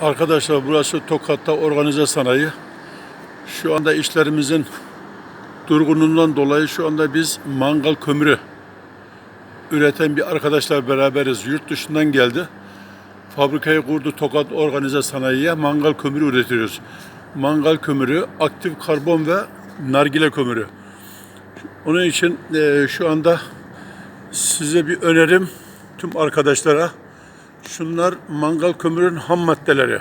Arkadaşlar burası Tokat'ta organize sanayi. Şu anda işlerimizin durgunluğundan dolayı şu anda biz mangal kömürü üreten bir arkadaşlar beraberiz. Yurt dışından geldi. Fabrikayı kurdu Tokat Organize Sanayi'ye mangal kömürü üretiyoruz. Mangal kömürü, aktif karbon ve nargile kömürü. Onun için eee, şu anda size bir önerim tüm arkadaşlara. Şunlar mangal kömürün ham maddeleri.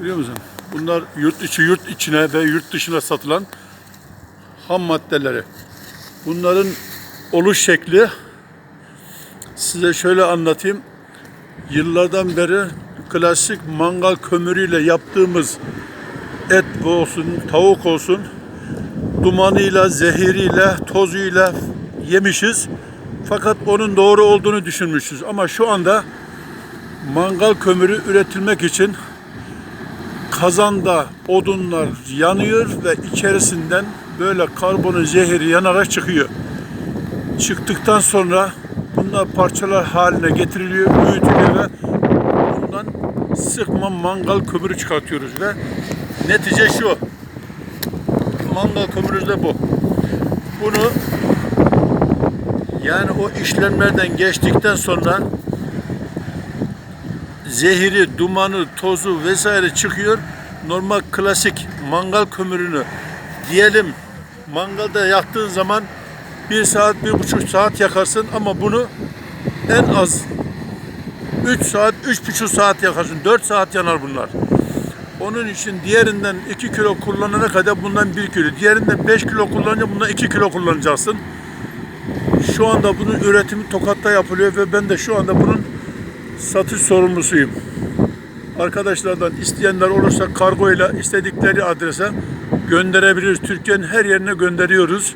Biliyor musun? Bunlar yurt içi yurt içine ve yurt dışına satılan ham maddeleri. Bunların oluş şekli size şöyle anlatayım. Yıllardan beri klasik mangal kömürüyle yaptığımız et olsun, tavuk olsun dumanıyla, zehiriyle, tozuyla yemişiz. Fakat onun doğru olduğunu düşünmüşüz. Ama şu anda mangal kömürü üretilmek için kazanda odunlar yanıyor ve içerisinden böyle karbonun zehiri yanarak çıkıyor. Çıktıktan sonra bunlar parçalar haline getiriliyor, büyütülüyor ve bundan sıkma mangal kömürü çıkartıyoruz ve netice şu. Mangal kömürü de bu. Bunu yani o işlemlerden geçtikten sonra zehiri, dumanı, tozu vesaire çıkıyor. Normal klasik mangal kömürünü diyelim mangalda yaktığın zaman bir saat, bir buçuk saat yakarsın ama bunu en az 3 saat, üç buçuk saat yakarsın. 4 saat yanar bunlar. Onun için diğerinden 2 kilo kullanana kadar bundan 1 kilo. Diğerinden 5 kilo kullanınca bundan 2 kilo kullanacaksın. Şu anda bunun üretimi Tokat'ta yapılıyor ve ben de şu anda bunun satış sorumlusuyum. Arkadaşlardan isteyenler olursa kargo ile istedikleri adrese gönderebiliriz. Türkiye'nin her yerine gönderiyoruz.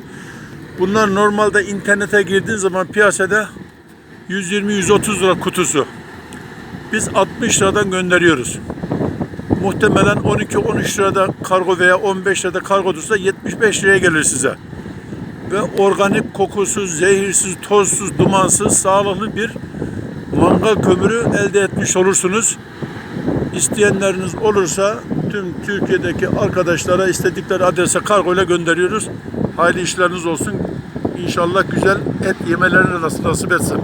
Bunlar normalde internete girdiğin zaman piyasada 120-130 lira kutusu. Biz 60 liradan gönderiyoruz. Muhtemelen 12-13 lirada kargo veya 15 lirada kargo tutsa 75 liraya gelir size. Ve organik, kokusuz, zehirsiz, tozsuz, dumansız, sağlıklı bir mangal kömürü elde etmiş olursunuz. İsteyenleriniz olursa tüm Türkiye'deki arkadaşlara istedikleri adrese kargo ile gönderiyoruz. Hayırlı işleriniz olsun. İnşallah güzel et yemelerini nasip etsin.